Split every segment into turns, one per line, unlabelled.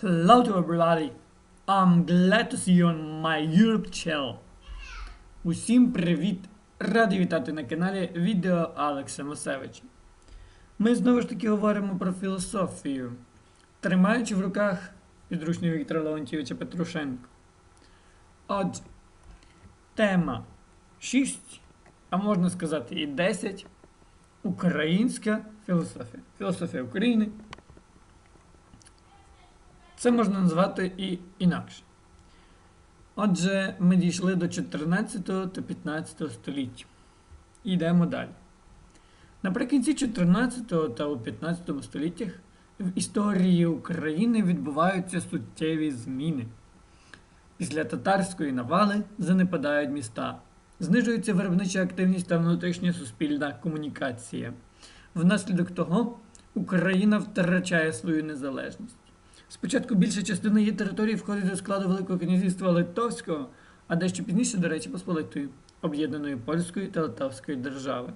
Hello to everybody. I'm glad to see you on my YouTube channel. Усім привіт! Радий вітати на каналі відео Алекса Масевича. Ми знову ж таки говоримо про філософію, тримаючи в руках підручний Віктора Леонтьєвича Петрушенко. Отже, тема 6, а можна сказати і 10. Українська філософія. Філософія України. Це можна назвати і інакше. Отже, ми дійшли до 14 та 15 століття. І йдемо далі. Наприкінці 14 та у 15 століттях в історії України відбуваються суттєві зміни. Після татарської навали занепадають міста, знижується виробнича активність та внутрішня суспільна комунікація. Внаслідок того Україна втрачає свою незалежність. Спочатку більша частина її території входить до складу Великого князівства Литовського, а дещо пізніше, до речі, Посполитої, об'єднаної польської та Литовської держави.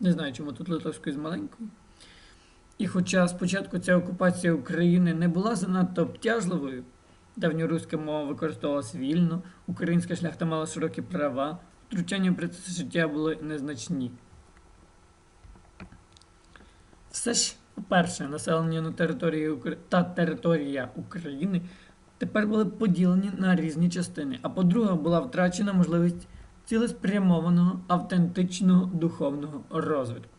Не знаю, чому тут Литовської з маленькою. І хоча спочатку ця окупація України не була занадто обтяжливою, давньоруська мова використовувалася вільно, українська шляхта мала широкі права, втручання в процеси життя були незначні. Все ж, по-перше, населення на території та територія України тепер були поділені на різні частини, а по-друге, була втрачена можливість цілеспрямованого, автентичного духовного розвитку.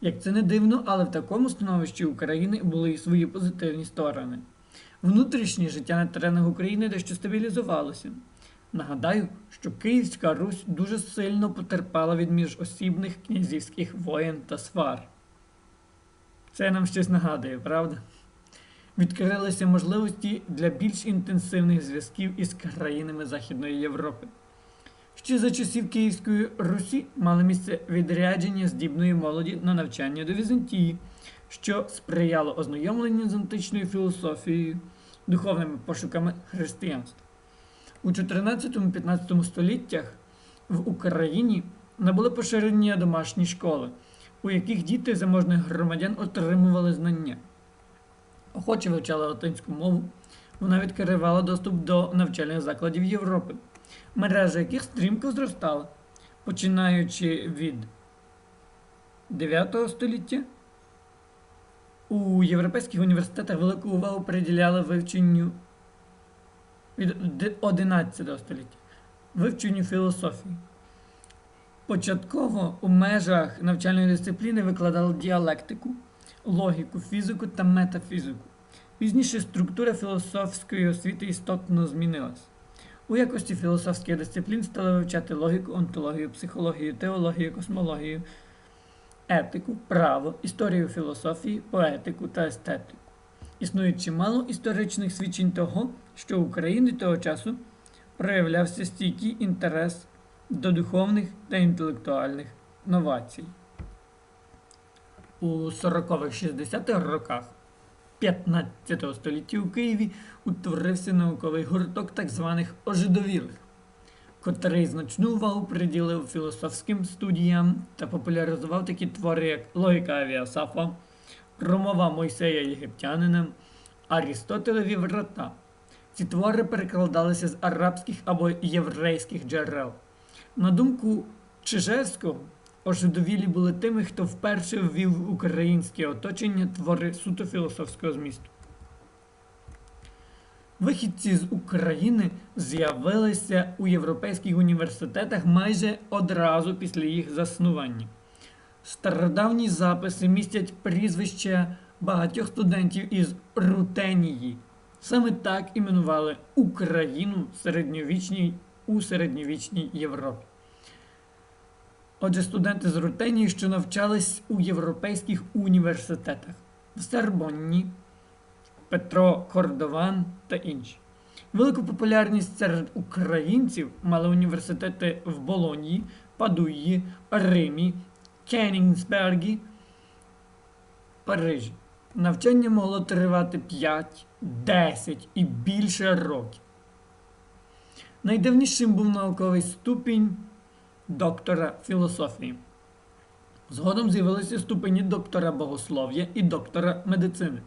Як це не дивно, але в такому становищі України були і свої позитивні сторони. Внутрішнє життя на теренах України дещо стабілізувалося. Нагадаю, що Київська Русь дуже сильно потерпала від міжосібних князівських воєн та свар. Це нам щось нагадує, правда? Відкрилися можливості для більш інтенсивних зв'язків із країнами Західної Європи. Ще за часів Київської Русі мали місце відрядження здібної молоді на навчання до Візантії, що сприяло ознайомленню з античною філософією, духовними пошуками християнства. У 14-15 століттях в Україні набули поширення домашні школи, у яких діти заможних громадян отримували знання. Охоче вивчали латинську мову, вона відкривала доступ до навчальних закладів Європи, мережа яких стрімко зростала, починаючи від 9 століття. У європейських університетах велику увагу приділяли вивченню від 11 століття, вивченню філософії. Початково у межах навчальної дисципліни викладали діалектику, логіку, фізику та метафізику. Пізніше структура філософської освіти істотно змінилась. У якості філософських дисциплін стали вивчати логіку, онтологію, психологію, теологію, космологію, етику, право, історію філософії, поетику та естетику. Існує чимало історичних свідчень того, що в Україні того часу проявлявся стійкий інтерес до духовних та інтелектуальних новацій. У 40-х-60-х роках 15 століття у Києві утворився науковий гурток так званих ожидовілих, котрий значну увагу приділив філософським студіям та популяризував такі твори, як Логіка Авіасафа, Промова Мойсея Єгиптянина, Арістотелеві врата. Ці твори перекладалися з арабських або єврейських джерел. На думку Чижевського, ожидовілі були тими, хто вперше ввів українське оточення твори суто філософського змісту. Вихідці з України з'явилися у європейських університетах майже одразу після їх заснування. Стародавні записи містять прізвища багатьох студентів із Рутенії. Саме так іменували Україну середньовічній у середньовічній Європі. Отже, студенти з Рутенії, що навчались у європейських університетах в Сорбонні, Петро Кордован та інші. Велику популярність серед українців мали університети в Болонії, Падуї, Римі, Кенігсбергі, Парижі. Навчання могло тривати 5, 10 і більше років. Найдавнішим був науковий ступінь доктора філософії. Згодом з'явилися ступені доктора богослов'я і доктора медицини.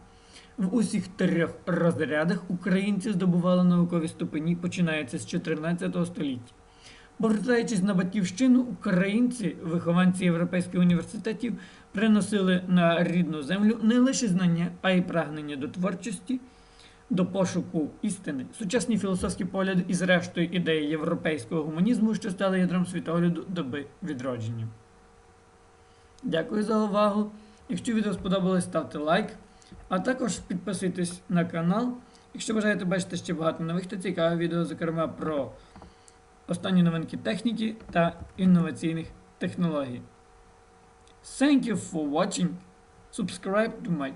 В усіх трьох розрядах українці здобували наукові ступені, починаючи з 14 століття. Повертаючись на батьківщину, українці, вихованці європейських університетів, приносили на рідну землю не лише знання, а й прагнення до творчості, до пошуку істини, сучасні філософські погляди і, зрештою, ідеї європейського гуманізму, що стали ядром світогляду доби відродження. Дякую за увагу. Якщо відео сподобалось, ставте лайк, а також підписуйтесь на канал. Якщо бажаєте бачити ще багато нових та цікавих відео, зокрема про останні новинки техніки та інноваційних технологій. Thank you for watching. Subscribe to my